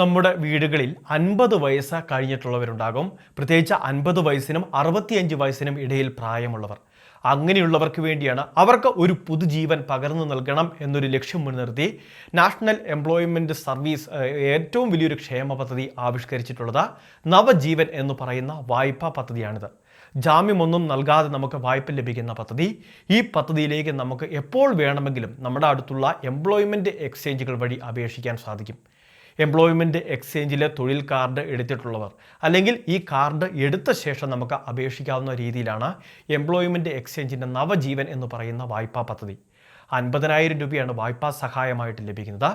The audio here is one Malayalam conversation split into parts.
നമ്മുടെ വീടുകളിൽ അൻപത് വയസ്സ് കഴിഞ്ഞിട്ടുള്ളവരുണ്ടാകും. പ്രത്യേകിച്ച് അൻപത് വയസ്സിനും അറുപത്തിയഞ്ച് വയസ്സിനും ഇടയിൽ പ്രായമുള്ളവർ. അങ്ങനെയുള്ളവർക്ക് വേണ്ടിയാണ് അവർക്ക് ഒരു പുതുജീവൻ പകർന്നു നൽകണം എന്നൊരു ലക്ഷ്യം മുൻനിർത്തി നാഷണൽ എംപ്ലോയ്മെന്റ് സർവീസ് ഏറ്റവും വലിയൊരു ക്ഷേമ പദ്ധതി ആവിഷ്കരിച്ചിട്ടുള്ളത് നവജീവൻ എന്ന് പറയുന്ന വായ്പാ പദ്ധതിയാണിത്. ജാമ്യമൊന്നും നൽകാതെ നമുക്ക് വായ്പ ലഭിക്കുന്ന പദ്ധതി. ഈ പദ്ധതിയിലേക്ക് നമുക്ക് എപ്പോൾ വേണമെങ്കിലും നമ്മുടെ അടുത്തുള്ള എംപ്ലോയ്മെന്റ് എക്സ്ചേഞ്ചുകൾ വഴി അപേക്ഷിക്കാൻ സാധിക്കും. എംപ്ലോയ്മെന്റ് എക്സ്ചേഞ്ചിലെ തൊഴിൽ കാർഡ് എടുത്തിട്ടുള്ളവർ. അല്ലെങ്കിൽ ഈ കാർഡ് എടുത്ത ശേഷം നമുക്ക് അപേക്ഷിക്കാവുന്ന രീതിയിലാണ് എംപ്ലോയ്മെന്റ് എക്സ്ചേഞ്ചിന്റെ നവജീവൻ എന്ന് പറയുന്ന വായ്പാ പദ്ധതി. അൻപതിനായിരം രൂപയാണ് വായ്പാ സഹായമായിട്ട് ലഭിക്കുന്നത്.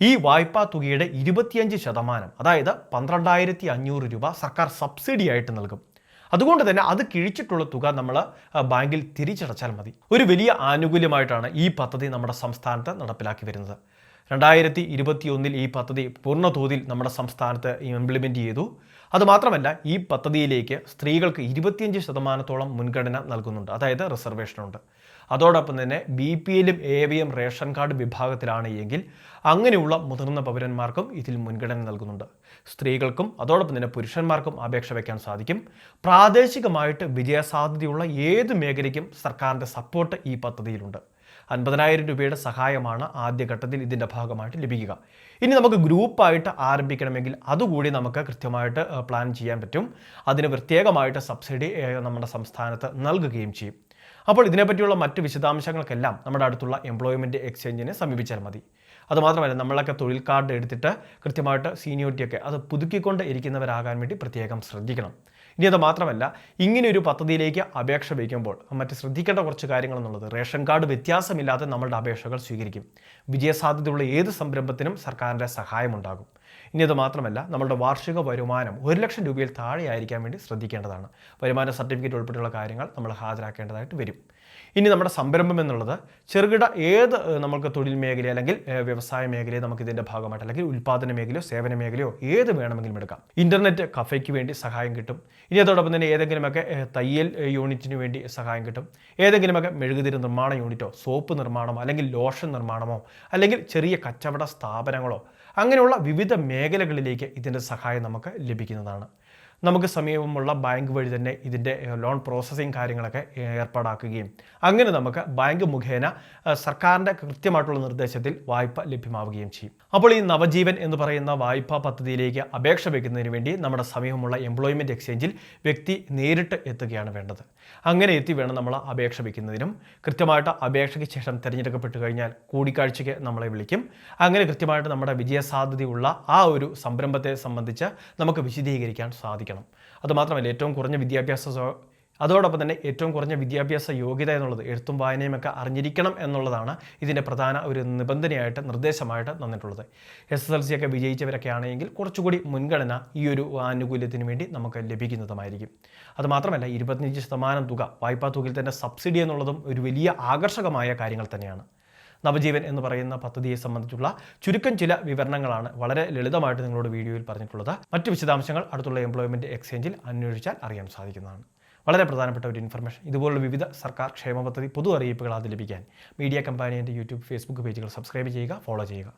ഈ വായ്പാ തുകയുടെ ഇരുപത്തിയഞ്ച് ശതമാനം അതായത് പന്ത്രണ്ടായിരത്തി അഞ്ഞൂറ് രൂപ സർക്കാർ സബ്സിഡി ആയിട്ട് നൽകും. അതുകൊണ്ട് തന്നെ അത് കിഴിച്ചിട്ടുള്ള തുക നമ്മൾ ബാങ്കിൽ തിരിച്ചടച്ചാൽ മതി. ഒരു വലിയ ആനുകൂല്യമായിട്ടാണ് ഈ പദ്ധതി നമ്മുടെ സംസ്ഥാനത്ത് നടപ്പിലാക്കി വരുന്നത്. രണ്ടായിരത്തി ഇരുപത്തിയൊന്നിൽ ഈ പദ്ധതി പൂർണ തോതിൽ നമ്മുടെ സംസ്ഥാനത്ത് ഇംപ്ലിമെന്റ് ചെയ്തു. അതുമാത്രമല്ല ഈ പദ്ധതിയിലേക്ക് സ്ത്രീകൾക്ക് ഇരുപത്തിയഞ്ച് ശതമാനത്തോളം മുൻഗണന നൽകുന്നുണ്ട്. അതായത് റിസർവേഷനുണ്ട് അതോടൊപ്പം തന്നെ ബി പി എല്ലും A V M ration card വിഭാഗത്തിലാണ് എങ്കിൽ അങ്ങനെയുള്ള മുതിർന്ന പൗരന്മാർക്കും ഇതിൽ മുൻഗണന നൽകുന്നുണ്ട്. സ്ത്രീകൾക്കും അതോടൊപ്പം തന്നെ പുരുഷന്മാർക്കും അപേക്ഷ വയ്ക്കാൻ സാധിക്കും. പ്രാദേശികമായിട്ട് വിജയസാധ്യതയുള്ള ഏത് മേഖലയ്ക്കും സർക്കാരിന്റെ സപ്പോർട്ട് ഈ പദ്ധതിയിലുണ്ട്. അൻപതിനായിരം രൂപയുടെ സഹായമാണ് ആദ്യഘട്ടത്തിൽ ഇതിന്റെ ഭാഗമായിട്ട് ലഭിക്കുക. ഇനി നമുക്ക് ഗ്രൂപ്പായിട്ട് ആരംഭിക്കണമെങ്കിൽ അതുകൂടി നമുക്ക് കൃത്യമായിട്ട് പ്ലാൻ ചെയ്യാൻ പറ്റും. അതിന് പ്രത്യേകമായിട്ട് സബ്സിഡി നമ്മുടെ സംസ്ഥാനത്ത് നൽകുകയും ചെയ്യും. അപ്പോൾ ഇതിനെപ്പറ്റിയുള്ള മറ്റ് വിശദാംശങ്ങൾക്കെല്ലാം നമ്മുടെ അടുത്തുള്ള എംപ്ലോയ്മെന്റ് എക്സ്ചേഞ്ചിനെ സമീപിച്ചാൽ മതി. അതുമാത്രമല്ല നമ്മളൊക്കെ തൊഴിൽ കാർഡ് എടുത്തിട്ട് കൃത്യമായിട്ട് സീനിയോറിറ്റിയൊക്കെ അത് പുതുക്കിക്കൊണ്ട് ഇരിക്കുന്നവരാകാൻ വേണ്ടി പ്രത്യേകം ശ്രദ്ധിക്കണം. ഇനി അത് മാത്രമല്ല ഇങ്ങനെ ഒരു പദ്ധതിയിലേക്ക് അപേക്ഷ വയ്ക്കുമ്പോൾ മറ്റ് ശ്രദ്ധിക്കേണ്ട കുറച്ച് കാര്യങ്ങൾ എന്നുള്ളത് റേഷൻ കാർഡ് വ്യത്യാസമില്ലാതെ നമ്മളുടെ അപേക്ഷകൾ സ്വീകരിക്കും. വിജയസാധ്യതയുള്ള ഏത് സംരംഭത്തിനും സർക്കാരിന്റെ സഹായമുണ്ടാകും. ഇനി അത് മാത്രമല്ല നമ്മളുടെ വാർഷിക വരുമാനം ഒരു ലക്ഷം രൂപയിൽ താഴെ ആയിരിക്കാൻ വേണ്ടി ശ്രദ്ധിക്കേണ്ടതാണ്. വരുമാന സർട്ടിഫിക്കറ്റ് ഉൾപ്പെടെയുള്ള കാര്യങ്ങൾ നമ്മൾ ഹാജരാക്കേണ്ടതായിട്ട് വരും. ഇനി നമ്മുടെ സംരംഭം എന്നുള്ളത് ചെറുകിട ഏത് നമുക്ക് തൊഴിൽ മേഖല അല്ലെങ്കിൽ വ്യവസായ മേഖലയെ നമുക്ക് ഇതിന്റെ ഭാഗമായിട്ട് അല്ലെങ്കിൽ ഉൽപ്പാദന മേഖലയോ സേവന മേഖലയോ ഏത് വേണമെങ്കിലും എടുക്കാം. ഇന്റർനെറ്റ് കഫയ്ക്ക് വേണ്ടി സഹായം കിട്ടും. ഇനി അതോടൊപ്പം തന്നെ ഏതെങ്കിലുമൊക്കെ തയ്യൽ യൂണിറ്റിന് വേണ്ടി സഹായം കിട്ടും. ഏതെങ്കിലുമൊക്കെ മെഴുകുതിരി നിർമ്മാണ യൂണിറ്റോ സോപ്പ് നിർമ്മാണമോ അല്ലെങ്കിൽ ലോഷൻ നിർമ്മാണമോ അല്ലെങ്കിൽ ചെറിയ കച്ചവട സ്ഥാപനങ്ങളോ അങ്ങനെയുള്ള വിവിധ മേഖലകളിലേക്ക് ഇതിന്റെ സഹായം നമുക്ക് ലഭിക്കുന്നതാണ്. നമുക്ക് സമീപമുള്ള ബാങ്ക് വഴി തന്നെ ഇതിന്റെ ലോൺ പ്രോസസ്സിങ് കാര്യങ്ങളൊക്കെ ഏർപ്പാടാക്കുകയും. അങ്ങനെ നമുക്ക് ബാങ്ക് മുഖേന സർക്കാരിന്റെ കൃത്യമായിട്ടുള്ള നിർദ്ദേശത്തിൽ വായ്പ ലഭ്യമാവുകയും ചെയ്യും. അപ്പോൾ ഈ നവജീവൻ എന്ന് പറയുന്ന വായ്പാ പദ്ധതിയിലേക്ക് അപേക്ഷ വയ്ക്കുന്നതിന് വേണ്ടി നമ്മുടെ സമീപമുള്ള എംപ്ലോയ്മെന്റ് എക്സ്ചേഞ്ചിൽ വ്യക്തി നേരിട്ട് എത്തുകയാണ് വേണ്ടത്. അങ്ങനെ എത്തി വേണം നമ്മൾ അപേക്ഷ വയ്ക്കുന്നതിനും കൃത്യമായിട്ട് അപേക്ഷയ്ക്ക് ശേഷം തിരഞ്ഞെടുക്കപ്പെട്ട് കഴിഞ്ഞാൽ കൂടിക്കാഴ്ചയ്ക്ക് നമ്മളെ വിളിക്കും. അങ്ങനെ കൃത്യമായിട്ട് നമ്മുടെ വിജയസാധ്യതയുള്ള ആ ഒരു സംരംഭത്തെ സംബന്ധിച്ച് നമുക്ക് വിശദീകരിക്കാൻ സാധിക്കണം അതുമാത്രമല്ല ഏറ്റവും കുറഞ്ഞ വിദ്യാഭ്യാസ അതോടൊപ്പം തന്നെ ഏറ്റവും കുറഞ്ഞ വിദ്യാഭ്യാസ യോഗ്യത എന്നുള്ളത് എഴുത്തും വായനയും ഒക്കെ അറിഞ്ഞിരിക്കണം എന്നുള്ളതാണ് ഇതിന്റെ പ്രധാന ഒരു നിബന്ധനയായിട്ട് നിർദ്ദേശമായിട്ട് തന്നിട്ടുള്ളത്. എസ് എസ് എൽ സി ഒക്കെ വിജയിച്ചവരൊക്കെ ആണെങ്കിൽ കുറച്ചുകൂടി മുൻഗണന ഈ ഒരു ആനുകൂല്യത്തിന് വേണ്ടി നമുക്ക് ലഭിക്കുന്നതുമായിരിക്കും. അതുമാത്രമല്ല ഇരുപത്തഞ്ച് ശതമാനം തുക വായ്പാ തുകയിൽ തന്നെ സബ്സിഡി എന്നുള്ളതും ഒരു വലിയ ആകർഷകമായ കാര്യങ്ങൾ തന്നെയാണ്. നവജീവൻ എന്ന് പറയുന്ന പദ്ധതിയെ സംബന്ധിച്ചുള്ള ചുരുക്കം ചില വിവരണങ്ങളാണ് വളരെ ലളിതമായിട്ട് നിങ്ങളോട് വീഡിയോയിൽ പറഞ്ഞിട്ടുള്ളത്. മറ്റു വിശദാംശങ്ങൾ അടുത്തുള്ള എംപ്ലോയ്മെന്റ് എക്സ്ചേഞ്ചിൽ അന്വേഷിച്ചാൽ അറിയാൻ സാധിക്കുന്നതാണ്. വളരെ പ്രധാനപ്പെട്ട ഒരു ഇൻഫർമേഷൻ ഇതുപോലുള്ള വിവിധ സർക്കാർ ക്ഷേമ പദ്ധതി പൊതു അറിയിപ്പുകൾ അത് ലഭിക്കാൻ. മീഡിയ കമ്പാനിയുടെ യൂട്യൂബ് ഫേസ്ബുക്ക് പേജുകൾ സബ്സ്ക്രൈബ് ചെയ്യുക ഫോളോ ചെയ്യുക.